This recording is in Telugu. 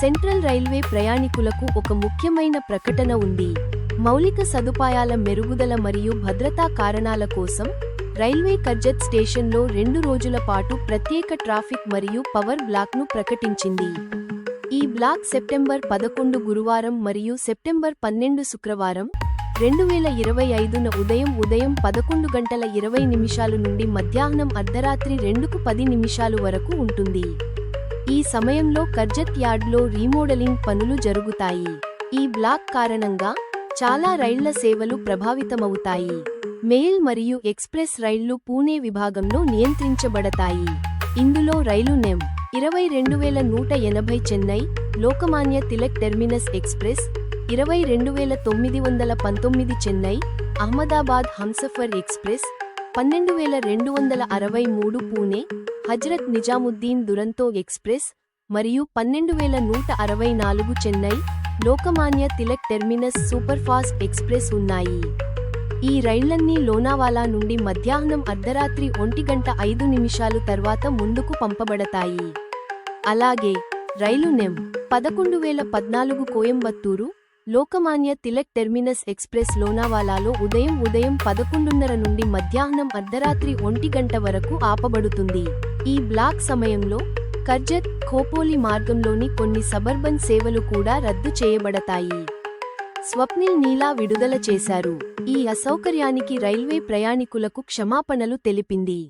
సెంట్రల్ రైల్వే ప్రయాణికులకు ఒక ముఖ్యమైన ప్రకటన ఉంది. మౌలిక సదుపాయాల మెరుగుదల మరియు భద్రతా కారణాల కోసం రైల్వే కర్జత్ స్టేషన్లో రెండు రోజుల పాటు ప్రత్యేక ట్రాఫిక్ మరియు పవర్ బ్లాక్ను ప్రకటించింది. ఈ బ్లాక్ సెప్టెంబర్ పదకొండు గురువారం మరియు సెప్టెంబర్ పన్నెండు శుక్రవారం రెండు వేల ఇరవై ఐదున ఉదయం ఉదయం పదకొండు గంటల ఇరవై నిమిషాలు నుండి మధ్యాహ్నం అర్ధరాత్రి రెండుకు పది నిమిషాలు వరకు ఉంటుంది. సమయంలో కర్జత్ యార్డ్లో రీమోడలింగ్ పనులు జరుగుతాయి. ఈ బ్లాక్ కారణంగా చాలా రైళ్ళ సేవలు ప్రభావితమవుతాయి. మెయిల్ మరియు ఎక్స్ప్రెస్ రైళ్ళు పూణే విభాగంలో నియంత్రించబడతాయి. ఇందులో రైలు నెం. ఇరవై రెండు వేల నూట ఎనభై చెన్నై లోకమాన్య తిలక్ టెర్మినస్ ఎక్స్ప్రెస్ ఇరవై రెండు వేల తొమ్మిది వందల పంతొమ్మిది చెన్నై అహ్మదాబాద్ హంసఫర్ ఎక్స్ప్రెస్ పన్నెండు వేల రెండు వందల అరవై మూడు పూణే హజ్రత్ నిజాముద్దీన్ దురంతో ఎక్స్ప్రెస్ మరియు పన్నెండు వేల నూట అరవై నాలుగు Chennai Lokmanya Tilak terminus superfast express ఉన్నాయి. ఈ రైళ్ళన్నీ లోనావాలా నుండి మధ్యాహ్నం అర్ధరాత్రి ఒంటి గంట ఐదు నిమిషాలు తర్వాత ముందుకు పంపబడతాయి. అలాగే రైలు నెం పదకొండు వేల పద్నాలుగు కోయంబత్తూరు లోకమాన్య తిలక్ టెర్మినస్ ఎక్స్ప్రెస్ లోనావాలాలో ఉదయం ఉదయం పదకొండున్నర నుండి మధ్యాహ్నం అర్ధరాత్రి ఒంటి గంట వరకు ఆపబడుతుంది. ఈ బ్లాక్ సమయంలో కర్జత్ ఖోపోలి మార్గంలోని కొన్ని సబర్బన్ సేవలు కూడా రద్దు చేయబడతాయి. స్వప్నిల్ నీలా విడుదల చేశారు. ఈ అసౌకర్యానికి రైల్వే ప్రయాణికులకు క్షమాపణలు తెలిపింది.